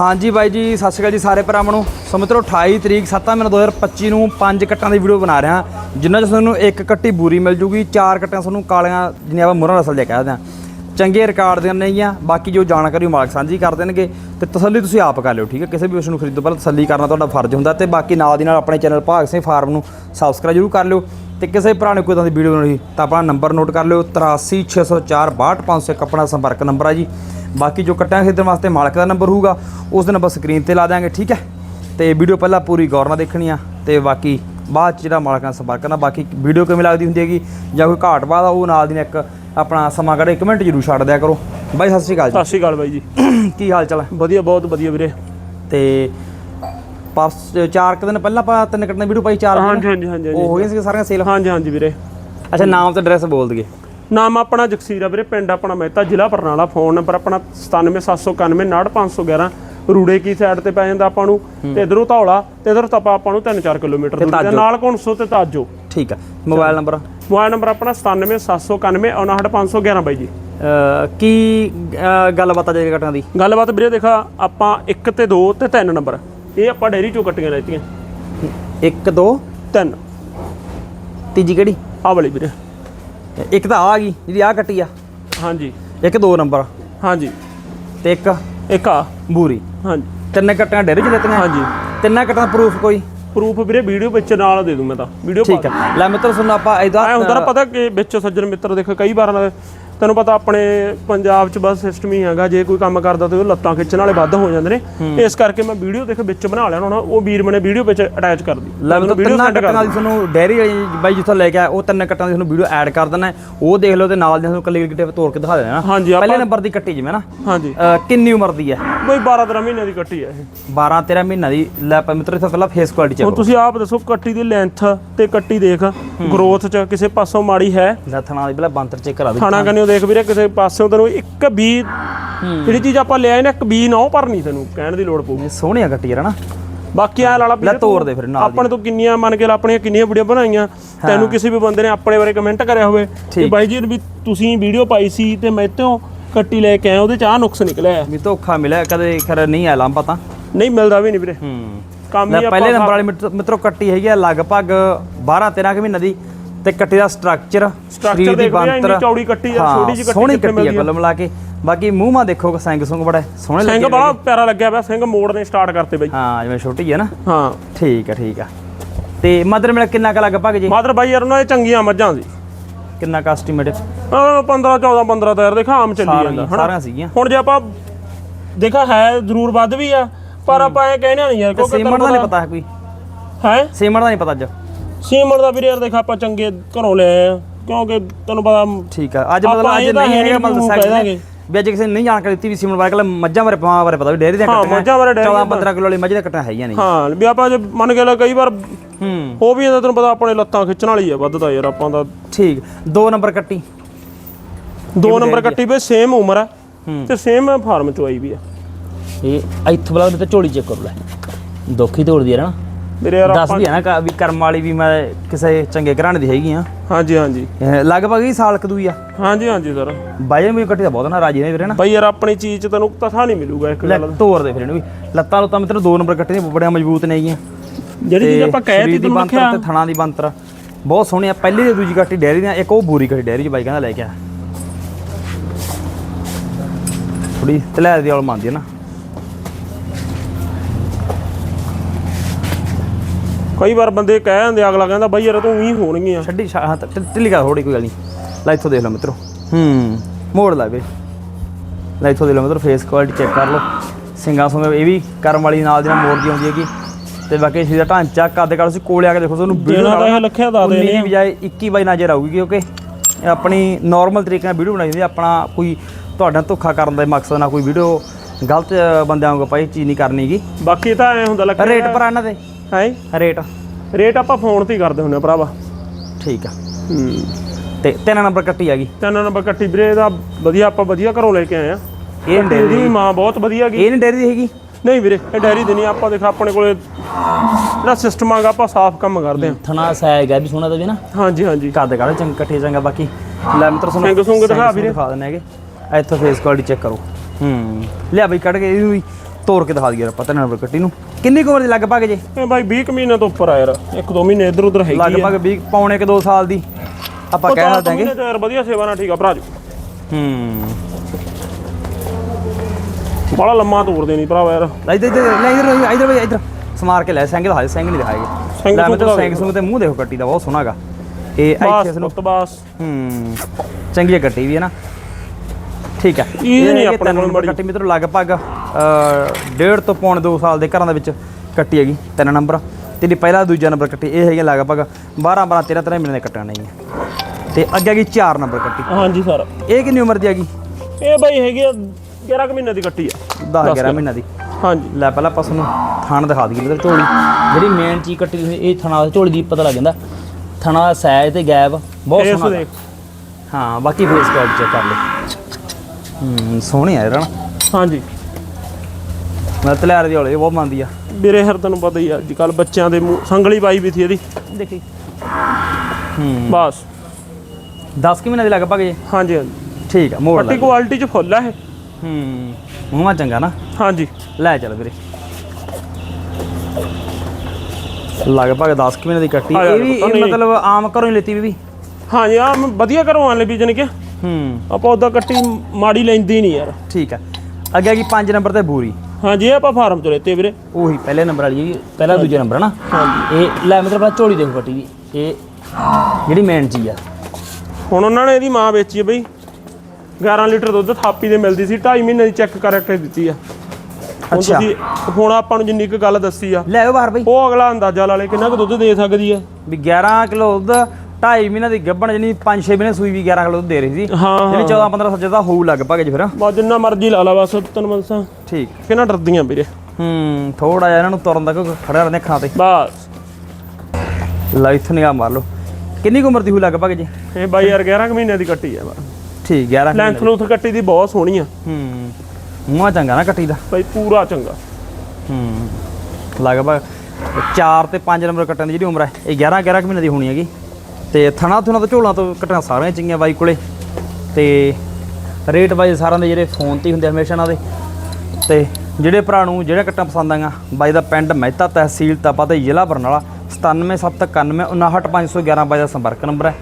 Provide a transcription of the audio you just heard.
ਹਾਂਜੀ ਬਾਈ ਜੀ, ਸਤਿ ਸ਼੍ਰੀ ਅਕਾਲ ਜੀ ਸਾਰੇ ਭਰਾਵਾਂ ਨੂੰ। ਸੋ ਮਿੱਤਰੋ 28 ਤਰੀਕ 7 ਮਹੀਨਾ 2025 ਨੂੰ ਪੰਜ ਕੱਟਾਂ ਦੀ ਵੀਡੀਓ ਬਣਾ ਰਿਹਾ ਜਿਨ੍ਹਾਂ 'ਚ ਤੁਹਾਨੂੰ ਇੱਕ ਕੱਟੀ ਬੂਰੀ ਮਿਲ ਜੂਗੀ, ਚਾਰ ਕੱਟਾਂ ਤੁਹਾਨੂੰ ਕਾਲੀਆਂ ਜਿਹਨੇ ਆਪਾਂ ਮੁਰਾ ਰਸਲ ਦੇ ਕਹਿੰਦੇ ਆ ਚੰਗੇ ਰਿਕਾਰਡ ਦੀਆਂ ਨੇਗੀਆਂ ਬਾਕੀ ਜੋ ਜਾਣਕਾਰੀ ਮਾਲਕ ਸਾਂਝੀ ਕਰ ਦੇਣਗੇ ਤੇ ਤਸੱਲੀ ਤੁਸੀਂ ਆਪ ਕਰ ਲਿਓ, ਠੀਕ ਹੈ? ਕਿਸੇ ਵੀ ਉਸ ਨੂੰ ਖਰੀਦੋ, ਪਹਿਲਾਂ ਤਸੱਲੀ ਕਰਨਾ ਤੁਹਾਡਾ ਫਰਜ਼ ਹੁੰਦਾ ਤੇ ਬਾਕੀ ਨਾਲ ਦੀ ਨਾਲ ਆਪਣੇ ਚੈਨਲ ਭਾਗ ਸਿੰਘ ਫਾਰਮ ਨੂੰ ਸਬਸਕ੍ਰਾਈਬ ਜ਼ਰੂਰ ਕਰ ਲਿਓ। ਤੇ ਕਿਸੇ ਭਰਾ ਨੇ ਕੋਈ ਤਾਂ ਦੀ ਵੀਡੀਓ ਬਣਾਉਣੀ ਤਾਂ ਆਪਣਾ ਨੰਬਰ ਨੋਟ ਕਰ ਲਿਓ 8360462501 ਆਪਣਾ ਸੰਪਰਕ ਨੰਬਰ ਆ ਜੀ। ਬਾਕੀ ਜੋ ਕੱਟਾਂ ਖਰੀਦਣ ਵਾਸਤੇ ਮਾਲਕ ਦਾ ਨੰਬਰ ਹੋਊਗਾ ਉਸ ਦਾ ਨੰਬਰ ਸਕਰੀਨ ਤੇ ਲਾ ਦਿਆਂਗੇ ਠੀਕ ਹੈ? ਤੇ ਵੀਡੀਓ ਪਹਿਲਾਂ ਪੂਰੀ ਗੌਰ ਨਾਲ ਦੇਖਣੀ ਆ ਤੇ ਬਾਕੀ ਬਾਅਦ 'ਚ ਜਿਹੜਾ ਮਾਲਕ ਨਾਲ ਸੰਪਰਕ ਕਰਨਾ ਬਾਕੀ ਵੀਡੀਓ ਕਿਵੇਂ ਲੱਗਦੀ ਹੁੰਦੀ ਹੈਗੀ ਜਾਂ ਕੋਈ ਘਾਟ ਆ ਉਹ ਨਾਲ ਦੀ ਨਾਲ ਇੱਕ ਆਪਣਾ ਸਮਾਂ ਕੱਢ ਕੇ ਕਮੈਂਟ ਜ਼ਰੂਰ ਛੱਡ ਦਿਆ ਕਰੋ। ਬਾਈ ਸਤਿ ਸ਼੍ਰੀ ਅਕਾਲ ਸਤਿ ਸ਼੍ਰੀ ਅਕਾਲ ਬਾਈ ਜੀ ਜੀ। ਕੀ ਹਾਲ ਚਾਲ ਹੈ? ਵਧੀਆ ਬਹੁਤ ਵਧੀਆ ਵੀਰੇ। ਤੇ ਪਾਸ ਚਾਰ ਕੁ ਦਿਨ ਪਹਿਲਾਂ ਆਪਾਂ ਤਿੰਨ ਕੱਟਣ ਦੀ ਵੀਡੀਓ ਪਾਈ ਚਾਰ ਹਾਂਜੀ ਹਾਂਜੀ ਹਾਂਜੀ ਉਹ ਹੋ ਗਈਆਂ ਸੀ ਸਾਰੀਆਂ ਸੇਲ ਹਾਂਜੀ ਹਾਂਜੀ ਵੀਰੇ। ਅੱਛਾ ਨਾਮ ਤੇ ਐਡਰੈਸ ਬੋਲ ਦਈਏ। ਨਾਮ ਆਪਣਾ ਜਗਸੀਰ ਆ ਵੀਰੇ ਪਿੰਡ ਆਪਣਾ ਮਹਿਤਾ ਜ਼ਿਲ੍ਹਾ ਬਰਨਾਲਾ ਫੋਨ ਨੰਬਰ ਆਪਣਾ 9779199511 ਰੂੜੇ ਕੀ ਸਾਈਡ ਤੇ ਪੈ ਜਾਂਦਾ ਆਪਾਂ ਨੂੰ ਤੇ ਇਧਰੋਂ ਧੌਲਾ ਤੇ ਇਧਰੋਂ ਤਪਾ ਆਪਾਂ ਨੂੰ 3-4 ਕਿਲੋਮੀਟਰ ਦੂਰ ਤੇ। ਨਾਲ ਘੁਣਸੋ ਤੇ ਤਾਜੋ? ਠੀਕ ਹੈ ਮੋਬਾਈਲ ਨੰਬਰ ਮੋਬਾਈਲ ਨੰਬਰ ਆਪਣਾ 9779199511 ਬਾਈ ਜੀ। ਕੀ ਗੱਲਬਾਤ ਆ ਜਿਹੜੀ ਕੱਟਾਂ ਦੀ? ਗੱਲਬਾਤ ਵੀਰੇ ਦੇਖਾ ਆਪਾਂ 1 ਤੇ 2 ਤੇ 3 ਨੰਬਰ। ਇਹ ਆਪਾਂ ਡੇਰੀ ਚੋਂ ਕੱਟੀਆਂ ਲੈਤੀਆਂ। 1 2 3 ਤੀਜੀ ਕਿਹੜੀ? ਆ ਵਾਲੀ ਵੀਰੇ। ਇੱਕ ਤਾਂ ਆ ਗਈ ਜਿਹੜੀ ਆ ਕੱਟੀ ਆ। ਹਾਂਜੀ। ਇੱਕ ਦੋ ਨੰਬਰ। ਹਾਂਜੀ। ਤੇ ਇੱਕ ਇੱਕ ਆ। ਬੂਰੀ। ਹਾਂਜੀ। ਤਿੰਨੇ ਕੱਟਾਂ ਡੇਰੇ ਚ ਲੈਤੀਆਂ? ਹਾਂਜੀ। ਤਿੰਨਾਂ ਕੱਟਾਂ ਪ੍ਰੂਫ ਕੋਈ? ਪ੍ਰੂਫ ਵੀਰੇ ਵੀਡੀਓ ਵਿੱਚ ਨਾਲ ਦੇ ਦੂੰ ਮੈਂ ਤਾਂ। ਵੀਡੀਓ ਠੀਕ ਲੈ ਮਿੱਤਰ ਸੁਣੋ ਆਪਾਂ ਇਹਦਾ ਐ ਹੁੰਦਾ ਨਾ ਪਤਾ ਕਿ ਵਿੱਚ ਸੱਜਣ ਮਿੱਤਰ ਦੇਖ ਕਈ ਵਾਰ ਨਾ ਤੈਨੂੰ ਪਤਾ ਆਪਣੇ ਪੰਜਾਬ 'ਚ ਬਸ ਸਿਸਟਮ ਹੀ ਹੈਗਾ ਜੇ ਕੋਈ ਕੰਮ ਕਰਦਾ ਤੇ ਉਹ ਲੱਤਾਂ ਖਿੱਚਣ ਵਾਲੇ ਵੱਧ ਹੋ ਜਾਂਦੇ ਨੇ। ਇਸ ਕਰਕੇ ਮੈਂ ਵੀਡੀਓ ਦੇਖ ਵਿੱਚ ਬਣਾ ਲੈਣਾ ਹੁਣ ਉਹ ਵੀਰ ਮਨੇ ਵੀਡੀਓ ਵਿੱਚ ਅਟੈਚ ਕਰ ਦੀ ਲੈ ਮਿੱਤਰ ਤਿੰਨਾਂ ਕੱਟਾਂ ਦੀ ਤੁਹਾਨੂੰ ਡੈਰੀ ਵਾਲੀ ਬਾਈ ਜਿੱਥੋਂ ਲੈ ਕੇ ਆਇਆ ਉਹ ਤਿੰਨ ਕੱਟਾਂ ਦੀ ਤੁਹਾਨੂੰ ਵੀਡੀਓ ਐਡ ਕਰ ਦੇਣਾ। ਉਹ ਦੇਖ ਲਓ ਤੇ ਨਾਲ ਦੀ ਤੁਹਾਨੂੰ ਕੱਲੀ ਕੱਟੀ ਤੋੜ ਕੇ ਦਿਖਾ ਦੇਣਾ। ਹਾਂਜੀ ਪਹਿਲੇ ਨੰਬਰ ਦੀ ਕੱਟੀ ਜਿਵੇਂ ਨਾ। ਹਾਂਜੀ। ਕਿੰਨੀ ਉਮਰ ਦੀ ਹੈ? ਬਈ 12 13 ਮਹੀਨਿਆਂ ਦੀ ਕੱਟੀ ਹੈ ਇਹ। 12 13 ਮਹੀਨਾ ਦੀ। ਲੈ ਆਪਾਂ ਮਿੱਤਰ ਇਥੋਂ ਪਹਿਲਾਂ ਫੇਸ ਕੁਆਲਿਟੀ ਹੁਣ ਚੈੱਕ ਤੁਸੀਂ ਆਪ ਦੱਸੋ ਕੱਟੀ ਦੀ ਲੈਂਥ ਤੇ ਕੱਟੀ ਦੇਖ। ਗਰੋਥ 'ਚ ਕਿਸੇ ਪਾਸੋਂ ਮਾੜੀ ਹੈ? ਲੈ ਥਣਾ ਦੀ ਪਹਿਲਾਂ ਬੰਤਰ ਚੈੱਕ ਕਰਾ ਦੇ ਖਾਣਾ ਕੰਨਿਓ ਦੇਖ ਵੀਰੇ ਕਿਸੇ ਪਾਸਿਓਂ ਤੈਨੂੰ ਇੱਕ ਵੀ ਜਿਹੜੀ ਚੀਜ਼ ਆਪਾਂ ਲਿਆਏ ਨਾ ਇੱਕ ਵੀ ਨਾ ਉਹ ਭਰਨੀ ਤੈਨੂੰ ਕਹਿਣ ਦੀ ਲੋੜ ਪਊ ਸੋਹਣੀਆਂ ਕੱਟੀ ਯਾਰ ਬਾਕੀ ਆ ਲਾਲਾ ਲੈ ਤੋੜ ਦੇ ਫਿਰ ਨਾਲ ਦੀ। ਆਪਣੇ ਤੋਂ ਕਿੰਨੀਆਂ ਮੰਨ ਕੇ ਲਾ ਆਪਣੀਆਂ ਕਿੰਨੀਆਂ ਵੀਡੀਓ ਬਣਾਈਆਂ ਤੈਨੂੰ ਕਿਸੇ ਵੀ ਬੰਦੇ ਨੇ ਆਪਣੇ ਬਾਰੇ ਕਮੈਂਟ ਕਰਿਆ ਹੋਵੇ ਕਿ ਬਾਈ ਜੀ ਵੀ ਤੁਸੀਂ ਵੀਡੀਓ ਪਾਈ ਸੀ ਤੇ ਮੈਂ ਤੋਂ ਕੱਟੀ ਲੈ ਕੇ ਆਇਆ ਉਹਦੇ ਚ ਆ ਨੁਕਸ ਨਿਕਲਿਆ ਹੈ। ਵੀ ਧੋਖਾ ਮਿਲਿਆ ਕਦੇ ਖਰ ਨਹੀਂ ਆਇਆ ਲੰਬਾ ਤਾਂ। ਨਹੀਂ ਮਿਲਦਾ ਵੀ ਨਹੀਂ ਵੀਰੇ। ਹੂੰ। ਕੰਮ ਹੀ ਲੈ ਪਹਿਲੇ ਨੰਬਰ ਵਾਲੀ ਮਿੱਤਰ- ਮਿੱਤਰੋ ਕੱਟੀ ਹੈਗੀ ਆ ਲਗਭਗ 12 13 ਕੁ ਮਹੀਨੇ ਦੀ। ਤੇ ਕੱਟੀ ਦਾ ਸਟਰਕਚਰ ਦੇਖ ਵੀਰੇ, ਇੰਨੀ ਚੌੜੀ ਕੱਟੀ ਆ, ਛੋਟੀ ਜਿਹੀ ਕੱਟੀ ਸੋਹਣੀ ਕੱਟੀ ਆ? ਕੁੱਲ ਮਿਲਾ ਕੇ। ਬਾਕੀ ਮੂੰਹ ਮਾ ਦੇਖੋ ਸਿੰਘ ਸੁੰਗ ਬੜਾ ਸੋਹਣੇ ਸਿੰਘ ਲੱਗੇ ਬੜਾ ਪਿਆਰਾ ਲੱਗਿਆ ਪਿਆ ਸਿੰਘ ਮੋੜ ਨੇ ਸਟਾਰਟ ਕਰਤੇ ਬਾਈ। ਹਾਂ ਜਿਵੇਂ ਛੋਟੀ ਹੈ ਨਾ। ਹਾਂ। ਠੀਕ ਆ ਠੀਕ ਆ। ਤੇ ਮਦਰ ਮਿਲ ਕਿੰਨਾ ਕੁ ਲਗਭਗ ਜੀ? ਮਾਦਰ ਬਾਈ ਯਾਰ ਉਹਨਾਂ ਇਹ ਚੰਗੀਆਂ ਮੱਝਾਂ ਸੀ। ਕਿੰਨਾ ਕੁ estimate? 15 14 15 ਤਾਂ ਯਾਰ ਦੇਖਾ ਆਮ ਚੱਲੀ ਜਾਂਦਾ ਸਾਰੀਆਂ ਸੀਗੀਆਂ। ਹੁਣ ਜੇ ਆਪਾਂ ਦੇਖਾ ਹੈ ਜ਼ਰੂਰ ਵੱਧ ਵੀ ਆ ਪਰ ਆਪਾਂ ਐ ਕਹਿਣਾ ਨਹੀਂ ਯਾਰ ਕਿਉਂਕਿ ਸੀਮਨ ਦਾ ਨਹੀਂ ਪਤਾ ਕੋਈ। ਹੈ? ਸੀਮਨ ਦਾ ਨਹੀਂ ਪਤਾ ਅੱਜ। ਸੀਮਨ ਦਾ ਵੀਰੇ ਯਾਰ ਦੇਖ ਆਪਾਂ ਚੰਗੇ ਘਰੋਂ ਲੈ ਆਏ ਆ ਕਿਉਂਕਿ ਤੈਨੂੰ ਪਤਾ ਠੀਕ ਆ ਅੱਜ ਮਤਲਬ ਅੱਜ ਤਾਂ ਨਹੀਂ ਹੈ ਹੈਗਾ ਮਤਲਬ ਨੂੰ ਦੱਸਿਆ ਕਹਿ ਕਿਸੇ ਨੇ ਵੀ ਅੱਜ ਕਿਸੇ ਨੇ ਨਹੀਂ ਜਾਣਕਾਰੀ ਦਿੱਤੀ ਵੀ ਸੀਮਨ ਬਾਰੇ ਕੱਲ ਮੱਝਾਂ ਬਾਰੇ ਪਾਵਾਂ ਬਾਰੇ ਪਤਾ ਵੀ ਡੇਅਰੀ ਦੀਆਂ ਹਾਂ, ਕੱਟੀਆਂ। ਮੱਝਾਂ ਬਾਰੇ ਡੇਅਰੀ 14 15 ਕਿਲੋ ਵਾਲੀ ਮੱਝ ਦੀਆਂ ਕੱਟਾਂ ਹੈਗੀਆਂ ਨਹੀਂ ਹਾਂ ਵੀ ਆਪਾਂ ਜੇ ਮੰਨ ਕੇ ਲਾ ਕਈ ਵਾਰ ਹੂੰ। ਉਹ ਵੀ ਜਾਂਦਾ ਤੈਨੂੰ ਪਤਾ ਆਪਣੇ ਲੱਤਾਂ ਖਿੱਚਣ ਵਾਲੀ ਆ ਵੱਧਦਾ ਯਾਰ ਆਪਾਂ ਦਾ ਠੀਕ ਦੋ ਨੰਬਰ ਕੱਟੀ। ਦੋ ਨੰਬਰ ਕੱਟੀ ਵੀ ਸੇਮ ਉਮਰ ਆ ਹੂੰ। ਤੇ ਸੇਮ ਫਾਰਮ ਚ ਆਈ ਵੀ ਆ। ਇਹ ਇੱਥੋਂ ਬਲਾ ਤੇ ਝੋਲੀ ਚੈੱਕ ਕਰ ਲੈ। ਦੋਖੀ ਤੋੜਦੀ ਹੈ ਨਾ। ਵੀਰੇ ਯਾਰ ਆਪਾਂ ਦੱਸਦੀ ਹੈ ਨਾ ਕ- ਵੀ ਕਰਮ ਵਾਲੀ ਵੀ ਮੈਂ ਕਿਸੇ ਚੰਗੇ ਘਰਾਣੇ ਦੀ ਹੈਗੀ ਆ। ਹਾਂਜੀ ਹਾਂਜੀ। ਲਗਭਗ ਹੀ ਸਾਲ ਕਦੂਈ ਆ। ਹਾਂਜੀ ਹਾਂਜੀ ਸਰ। ਬਾਜੇ ਵੀ ਕੱਟੀ ਦਾ ਬਹੁਤ ਨਾ ਰਾਜੀ ਨੇ ਵੀਰੇ ਨਾ। ਬਈ ਯਾਰ ਆਪਣੀ ਚੀਜ਼ ਚ ਤੈਨੂੰ ਤਥਾ ਨਹੀਂ ਮਿਲੂਗਾ ਇੱਕ ਲੈ ਗੱਲ ਤੋੜ ਦੇ ਫਿਰ ਇਹਨੂੰ ਵੀ। ਲੱਤਾਂ ਲੁੱਤਾਂ ਮਿੱਤਰ ਦੋ ਨੰਬਰ ਕੱਟੇ ਨੇ ਬੜੀਆਂ ਮਜ਼ਬੂਤ ਨੇ ਹੈਗੀਆਂ। ਜਿਹੜੀ ਚੀਜ਼ ਆਪਾਂ ਕਹਿ ਸਰੀਰ ਤੀ ਦੀ ਤੈਨੂੰ ਰੱਖਿਆ ਤੇ ਥਣਾ ਦੀ ਬੰਤਰ ਬਹੁਤ ਸੋਹਣੀ ਆ ਪਹਿਲੀ ਤੇ ਦੂਜੀ ਕੱਟੀ ਡੈਰੀ ਦੀਆਂ ਇੱਕ ਉਹ ਬੂਰੀ ਕੱਟੀ ਡੈਰੀ ਚ ਬਾਈ ਕਹਿੰਦਾ ਲੈ ਕੇ ਆ। ਥੋੜੀ ਤਲੈਰ ਦੀ ਔਲ ਮੰਨਦੀ ਹੈ ਨਾ। ਕਈ ਵਾਰ ਬੰਦੇ ਕਹਿ ਜਾਂਦੇ ਅਗਲਾ ਕਹਿੰਦਾ ਬਈ ਯਾਰ ਤੂੰ ਹੀ ਹੋਣਗੀਆਂ। ਛੱਡੀ ਛਾ- ਹਾਂ ਟ- ਢਿੱਲੀ ਕਰ ਥੋੜੀ ਕੋਈ ਗੱਲ ਨਹੀਂ। ਲੈ ਇੱਥੋਂ ਦੇਖ ਲਓ ਮਿੱਤਰੋ। ਹੂੰ। ਮੋੜ ਲੈ ਵੇ ਲੈ ਇੱਥੋਂ ਦੇਖ ਲਓ ਮਿੱਤਰੋ ਫੇਸ ਕੁਆਲਿਟੀ ਚੈੱਕ ਕਰ ਲਓ। ਸਿੰਗਾ ਸੁੰਗਾ ਇਹ ਵੀ ਕਰਮ ਵਾਲੀ ਨਾਲ ਦੀ ਨਾਲ ਮੋੜ ਦੀ ਆਉਂਦੀ ਹੈਗੀ। ਤੇ ਬਾਕੀ ਇਸ ਦਾ ਢਾਂਚਾ ਕੱਦ ਕਰ ਤੁਸੀਂ ਕੋਲੇ ਆ ਕੇ ਦੇਖੋ ਤੁਹਾਨੂੰ ਵੀਡੀਓ ਦੇਣਾ ਤਾਂ ਇਹ ਲੱਖਿਆ ਦਾ ਦੇ ਦੀ ਬਜਾਏ 21 ਬਾਈ ਨਜ਼ਰ ਆਊਗੀ ਕਿਉਂਕਿ ਇਹ ਆਪਣੀ ਨਾਰਮਲ ਤਰੀਕੇ ਨਾਲ ਵੀਡੀਓ ਬਣਾਈ ਹੈ ਆਪਣਾ ਕੋਈ ਤੁਹਾਡੇ ਨਾਲ ਧੋਖਾ ਕਰਨ ਦਾ ਮਕਸਦ ਨਾਲ ਕੋਈ ਵੀਡੀਓ ਗਲਤ ਬੰਦਿਆਂ ਵਾਂਗੂ ਭਾਈ ਚੀਜ਼ ਨਹੀਂ ਕਰਨੀਗੀ ਬਾਕੀ ਤਾਂ ਐ ਹੁੰਦਾ ਲੱਖਿਆ ਰੇਟ ਪਰ ਇਹਨਾਂ ਦੇ। ਹੈ? ਰੇਟ। ਰੇਟ ਆਪਾਂ ਫੋਨ ਤੇ ਹੀ ਕਰਦੇ ਹੁੰਦੇ ਆ ਭਰਾਵਾ। ਠੀਕ ਆ। ਹੂੰ। ਤੇ ਤਿੰਨ ਨੰਬਰ ਕੱਟੀ ਆ ਗਈ। ਤਿੰਨ ਨੰਬਰ ਕੱਟੀ ਵੀਰੇ ਦਾ ਵਧੀਆ ਆਪਾਂ ਵਧੀਆ ਘਰੋਂ ਲੈ ਕੇ ਆਏ ਆ ਇਹ ਤੇ ਇਹਦੀ ਮਾਂ ਬਹੁਤ ਵਧੀਆ ਗਈ। ਇਹ ਨਹੀਂ ਡੇਰੀ ਦੀ ਹੈਗੀ। ਨਹੀਂ ਵੀਰੇ ਇਹ ਡੈਰੀ ਦੇ ਨਹੀਂ ਆਪਾਂ ਦੇਖ ਆਪਣੇ ਕੋਲੇ ਜਿਹੜਾ ਸਿਸਟਮ ਆਗਾ ਆਪਾਂ ਸਾਫ਼ ਕੰਮ ਕਰਦੇ ਆ ਥਣਾ ਸਾਇਗਾ ਵੀ ਸੋਹਣਾ ਤਾਂ ਵੀ ਨਾ। ਹਾਂਜੀ ਹਾਂਜੀ। ਕੱਦ ਕਾਲੇ ਚੰਗ ਇਕੱਠੇ ਚੰਗਾ ਬਾਕੀ ਲੈ ਮਿੱਤਰ ਸੁੰਗ ਦਿਖਾ ਵੀਰੇ। ਦਿਖਾ ਦਿੰਦੇ ਹੈਗੇ। ਇੱਥੋਂ ਫੇਸ ਕੁਆਲਿਟੀ ਚੈੱਕ ਕਰੋ। ਹੂੰ। ਲਿਆ ਬਈ ਕੱਢ ਕੇ ਇਹਨੂੰ ਵੀ ਤੋੜ ਕੇ ਦਿਖਾ ਦਈਏ ਆਪਾਂ ਤਿੰਨ ਨੰਬਰ ਕੱਟੀ ਨੂੰ। ਕਿੰਨੀ ਕੁ ਉਮਰ ਦੀ ਲਗਭਗ ਜੇ? ਇਹ ਬਾਈ 20 ਕੁ ਮਹੀਨੇ ਤੋਂ ਉੱਪਰ ਆ ਯਾਰ। ਇੱਕ ਦੋ ਮਹੀਨੇ ਇੱਧਰ ਉੱਧਰ ਹੈਗੀ ਆ। ਲਗਭਗ 20 ਪੌਣੇ ਕਿ 2 ਸਾਲ ਦੀ। ਆਪਾਂ ਕਹਿ ਸਕਦੇ ਹਾਂਗੇ। ਯਾਰ ਵਧੀਆ ਸੇਵਾ ਨਾਲ ਠੀਕ ਆ ਭਰਾ ਜੀ। ਹੂੰ। ਬੜਾ ਲੰਮਾ ਤੋੜ ਦੇਣੀ ਭਰਾਵਾ ਯਾਰ। ਇੱਧਰ ਇੱਧਰ ਲੈ ਇੱਧਰ ਇੱਧਰ ਇੱਧਰ ਸਮਾਰ ਕੇ ਲੈ ਸਿੰਘ ਦਿਖਾ ਦੇ ਸਿੰਘ ਨਹੀਂ ਦਿਖਾਏਗੇ। ਲੈ ਮਤਲਬ ਦਿਖਾ ਸਿੰਘ ਸੁੰਘ ਤੇ ਮੂੰਹ ਦੇਖੋ ਕੱਟੀ ਦਾ ਬਹੁਤ ਸੋਹਣਾਗਾ ਇਹ ਇੱਥੇ ਇਸ ਨੂੰ ਬਸ। ਹੂੰ ਚੰਗੀ ਕੱਟੀ ਵੀ ਹੈ ਨਾ। ਠੀਕ ਹੈ। ਇਹ ਨਹੀਂ ਆਪਣੇ ਕੋਲ ਨੰਬਰ ਕੱਟੀ ਮਿੱਤਰੋ ਲਗਭਗ ਡੇਢ ਤੋਂ ਪੌਣ 2 ਸਾਲ ਦੇ ਘਰਾਂ ਦੇ ਵਿੱਚ ਕੱਟੀ ਹੈਗੀ ਤਿੰਨ ਨੰਬਰ। ਤੇ ਜਿਹੜੀ ਪਹਿਲਾ ਦੂਜਾ ਨੰਬਰ ਕੱਟੀ ਇਹ ਹੈਗੀ ਲਗਭਗ 12 12 13 13 ਮਹੀਨੇ ਦੇ ਕੱਟਣ ਨਹੀਂ ਤੇ ਅੱਗੇ ਹੈਗੀ 4 ਨੰਬਰ ਕੱਟੀ। ਹਾਂਜੀ ਸਰ। ਇਹ ਕਿੰਨੀ ਉਮਰ ਦੀ ਹੈਗੀ? ਇਹ ਬਾਈ ਹੈਗੀ ਆ 11 ਕੁ ਮਹੀਨੇ ਦੀ ਕੱਟੀ ਆ। 10 11 ਮਹੀਨਾ ਦੀ। ਹਾਂਜੀ। ਲੈ ਪਹਿਲਾਂ ਆਪਾਂ ਤੁਹਾਨੂੰ ਥਣ ਦਿਖਾ ਦਈਏ ਮਤਲਬ ਝੋਲੀ। ਜਿਹੜੀ ਮੇਨ ਚੀਜ਼ ਕੱਟੀ ਇਹ ਥਣਾ ਦੀ ਝੋਲੀ ਦੀ ਪਤਾ ਲੱਗ ਜਾਂਦਾ। ਥਣਾ ਦਾ ਸਾਈਜ਼ ਤੇ ਗੈਪ ਬਹੁਤ ਸੋਹਣਾ ਹਾਂ ਬਾਕੀ ਫੇਸ ਚੈੱਕ ਕਰ ਲਓ। ਹੂੰ ਸੋਹਣੀ ਆ ਯਾਰ ਨਾ ਹਾਂਜੀ। ਮੈਂ ਤਲਿਆਰ ਦੀ ਹੌਲੇ ਬਹੁਤ ਮੰਨਦੀ ਆ। ਵੀਰੇ ਹਰ ਤੈਨੂੰ ਪਤਾ ਹੀ ਆ ਅੱਜ ਕੱਲ ਬੱਚਿਆਂ ਦੇ ਮੂੰਹ ਸੰਗਲੀ ਪਾਈ ਵੀ ਸੀ ਇਹਦੀ। ਦੇਖੀ। ਹੂੰ। ਬਸ। 10 ਕਿ ਮਹੀਨੇ ਦੀ ਲਗਭਗ ਜੀ। ਹਾਂਜੀ ਹਾਂਜੀ। ਠੀਕ ਆ ਮੋੜ ਲੈ। ਕੁਆਲਿਟੀ ਚ ਫੁੱਲ ਆ ਇਹ। ਹੂੰ ਮੂੰਹਾਂ ਚੰਗਾ ਨਾ। ਹਾਂਜੀ। ਲੈ ਚੱਲ ਵੀਰੇ। ਲਗਭਗ 10 ਕਿ ਮਹੀਨੇ ਦੀ ਕੱਟੀ। ਆ ਜਾ ਇਹ ਵੀ ਪਤਾ ਇਹ ਨਹੀਂ। ਮਤਲਬ ਆਮ ਘਰੋਂ ਹੀ ਲੈਤੀ ਵੀ ਵੀ ਹਾਂਜੀ ਆ ਵਧੀਆ ਕਰਵਾਉਣ ਲਈ ਬੀਜਣ ਕਿ। ਹੂੰ। ਆਪਾਂ ਉਹਦਾ ਕੱਟੀ ਮਾੜੀ ਲੈਂਦੀ ਨਹੀਂ ਯਾਰ। ਠੀਕ ਹੈ। ਅੱਗੇ ਕੀ 5 ਨੰਬਰ ਤੇ ਬੂਰੀ। ਹਾਂਜੀ ਇਹ ਆਪਾਂ ਫਾਰਮ ਚ ਲੈਤੇ ਵੀਰੇ। ਉਹੀ ਪਹਿਲੇ ਨੰਬਰ ਵਾਲੀ ਜੀ ਪਹਿਲਾ ਦੂਜਾ ਨੰਬਰ ਹੈ ਨਾ। ਹਾਂਜੀ। ਇਹ ਲੈ ਮਤਲਬ ਆ ਝੋਲੀ ਦੇਖੋ ਕੱਟੀ ਦੀ। ਇਹ ਜਿਹੜੀ ਮੇਨ ਚੀਜ਼ ਆ। ਹੁਣ ਉਹਨਾਂ ਨੇ ਇਹਦੀ ਮਾਂ ਵੇਚੀ ਹੈ ਬਈ। 11 ਲੀਟਰ ਦੁੱਧ ਥਾਪੀ ਦੇ ਮਿਲਦੀ ਸੀ 2.5 ਮਹੀਨੇ ਦੀ ਚੈੱਕ ਕਰਕੇ ਦਿੱਤੀ ਆ। ਹੁਣ ਅੱਛਾ। ਹੁਣ ਆਪਾਂ ਨੂੰ ਜਿੰਨੀ ਕੁ ਗੱਲ ਦੱਸੀ ਆ। ਲੈ ਆਓ ਬਾਹਰ ਬਈ। ਉਹ ਅਗਲਾ ਅੰਦਾਜ਼ਾ ਲਾ ਲੇ ਕਿੰਨਾ ਕੁ ਦੁੱਧ ਦੇ ਸਕਦੀ ਆ ਵੀ 11 ਕਿਲੋ ਦੁੱਧ 2.5 ਮਹੀਨੇ ਦੀ ਗੱਭਣ ਜਿਹਨੀ 5-6 ਮਹੀਨੇ ਸੂਈ ਵੀ 11 ਕਿਲੋ ਦੁੱਧ ਦੇ ਰਹੀ ਸੀ। ਹਾਂ ਜਿਹੜੀ 14-15 ਸੱਜੇ ਦਾ ਹੋਊ ਲਗਭਗ ਜੀ ਫਿਰ। ਬਾ ਜਿੰਨਾ ਮਰਜ਼ੀ ਲਾ ਲਾ ਬਸ ਤੈਨੂੰ ਮਨਸਾ ਠੀਕ। ਕਿੰਨਾ ਡਰਦੀਆਂ ਵੀਰੇ। ਹੂੰ ਥੋੜਾ ਜਿਹਾ ਇਹਨਾਂ ਨੂੰ ਤੁਰਨ ਦਾ ਕੋਈ ਖੜਿਆ ਰਹਿੰਦੇ ਅੱਖਾਂ ਤੇ। ਬਸ। ਲੈ ਇੱਥੋਂ ਨਿਗਾਹ ਮਾਰ ਲਓ। ਕਿੰਨੀ ਉਮਰ ਦੀ ਹੋਊ ਲਗਭਗ ਜੀ? ਇਹ ਬਾਈ ਯਾਰ 11 ਕੁ ਮਹੀਨੇ ਦੀ ਕੱਟੀ ਆ ਬਸ। ਠੀਕ 11 ਲੈਂਥ ਲੂਥ ਕੱਟੀ ਦੀ ਬਹੁਤ ਸੋਹਣੀ ਆ। ਹੂੰ ਮੂੰਹਾਂ ਚੰਗਾ ਨਾ ਕੱਟੀ ਦਾ। ਬਾਈ ਪੂਰਾ ਚੰਗਾ। ਹੂੰ ਲਗਭਗ 4 ਤੇ 5 ਨੰਬਰ ਕੱਟਣ ਦੀ ਜਿਹੜੀ ਉਮਰ ਹੈ ਇਹ 11 11 ਕੁ ਮਹੀਨੇ ਦੀ ਹੋਣੀ ਹੈਗੀ। ਤੇ ਥਣਾ ਥੁਣਾ ਤੋਂ ਝੋਲਾਂ ਤੋਂ ਕੱਟਣਾ ਸਾਰੀਆਂ ਚੰਗੀਆਂ ਬਾਈ ਕੋਲੇ। ਤੇ ਰੇਟ ਵਾਈਜ਼ ਸਾਰਿਆਂ ਦੇ ਜਿਹੜੇ ਫੋਨ ਤੇ ਹੀ ਹੁੰਦੇ ਹਮੇਸ਼ਾ ਇਹਨਾਂ ਦੇ। ਤੇ ਜਿਹੜੇ ਭਰਾ ਨੂੰ ਜਿਹੜਾ ਕੱਟਾਂ ਪਸੰਦ ਆਈਆਂ, ਬਾਈ ਦਾ ਪਿੰਡ ਮਹਿਤਾ ਤਹਿਸੀਲ, ਤਪਾ ਤੇ ਜ਼ਿਲ੍ਹਾ ਬਰਨਾਲਾ 97791 511 ਬਾਈ ਦਾ ਸੰਪਰਕ ਨੰਬਰ ਹੈ।